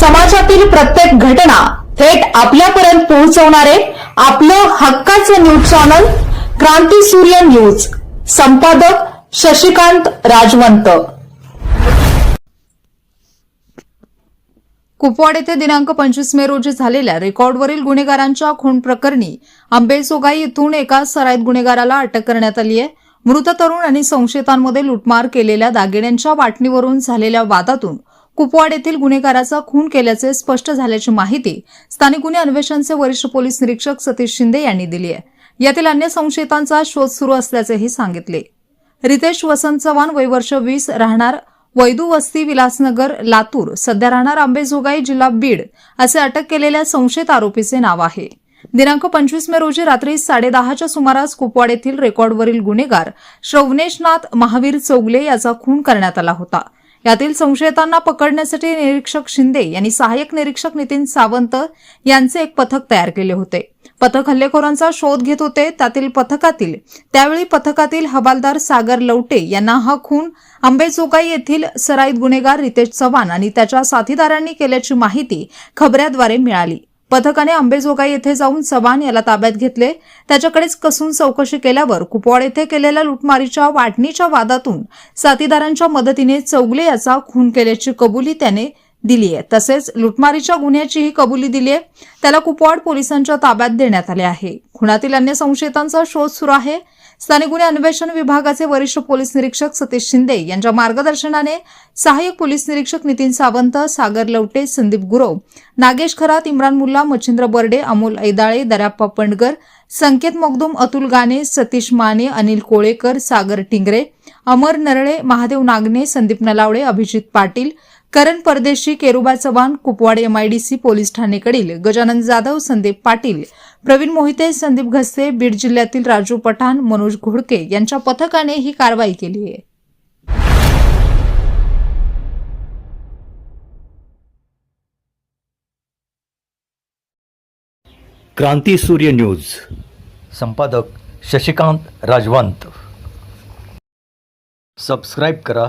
समाजातील प्रत्येक घटना थेट आपल्यापर्यंत पोहोचवणारे आपलं हक्काचं न्यूज चॅनल क्रांती सूर्य न्यूज. संपादक शशिकांत राजवंत. कुपवाड येथे दिनांक पंचवीस मे रोजी झालेल्या रेकॉर्डवरील गुन्हेगारांच्या खून प्रकरणी आंबेसोगाई येथून एका सराईत गुन्हेगाराला अटक करण्यात आली आहे. मृत तरुण आणि संशयितांमध्ये लुटमार केलेल्या दागिन्यांच्या वाटणीवरून झालेल्या वादातून कुपवाड येथील गुन्हेगाराचा खून केल्याचे स्पष्ट झाल्याची माहिती स्थानिक गुन्हे अन्वेषणचे वरिष्ठ पोलीस निरीक्षक सतीश शिंदे यांनी दिली आहे. यातील अन्य संशयितांचा शोध सुरू असल्याचेही सांगितले. रितेश वसंत चव्हाण वय वर्ष वीस राहणार वैदू वस्ती विलासनगर लातूर. सध्या राहणार आंबेजोगाई जिल्हा बीड असे अटक केलेल्या संशयित आरोपीचे नाव आहे. दिनांक पंचवीस मे रोजी रात्री साडेदहाच्या सुमारास कुपवाड येथील रेकॉर्डवरील गुन्हेगार श्रवणेशनाथ महावीर चौगले याचा खून करण्यात आला होता. यातील संशयितांना पकडण्यासाठी निरीक्षक शिंदे यांनी सहाय्यक निरीक्षक नितीन सावंत यांचे एक पथक तयार केले होते. पथक हल्लेखोरांचा शोध घेत होते. त्यातील पथकातील त्यावेळी पथकातील हवालदार सागर लवटे यांना हा खून आंबेजोगाई येथील सराईत गुन्हेगार रितेश चव्हाण आणि त्याच्या साथीदारांनी केल्याची माहिती खबऱ्याद्वारे मिळाली. पथकाने अंबेजोगाई येथे जाऊन चव्हाण याला ताब्यात घेतले. त्याच्याकडेच कसून चौकशी केल्यावर कुपवाड येथे केलेल्या लुटमारीच्या वाटणीच्या वादातून साथीदारांच्या मदतीने चौगले याचा खून केल्याची कबुली त्याने दिली आहे तसेच लुटमारीच्या गुन्ह्याचीही कबुली दिली आहे त्याला कुपवाड पोलिसांच्या ताब्यात देण्यात आले आहे. खुणातील अन्य संशयितांचा शोध सुरू आहे. स्थानिक गुन्हे अन्वेषण विभागाचे वरिष्ठ पोलीस निरीक्षक सतीश शिंदे यांच्या मार्गदर्शनाने सहाय्यक पोलीस निरीक्षक नितीन सावंत सागर लवटे संदीप गुरव नागेश खरात इम्रान मुल्ला मच्छिंद्र बर्डे अमोल ऐदाळे दर्याप्पा पंडगर संकेत मगदूम अतुल गाने सतीश माने अनिल कोळेकर सागर टिंगरे अमर नरळे महादेव नागने संदीप नलावडे अभिजित पाटील करण परदेशी केरुबा चव्हाण कुपवाड एमआयडीसी पोलीस ठाणेकडील गजानन जाधव संदीप पाटील प्रवीण मोहिते संदीप घस्ते बीड जिल्ह्यातील राजू पठाण मनोज घोडके यांच्या पथकाने ही कारवाई केली आहे. क्रांती सूर्य न्यूज. संपादक शशिकांत राजवंत. सबस्क्राईब करा.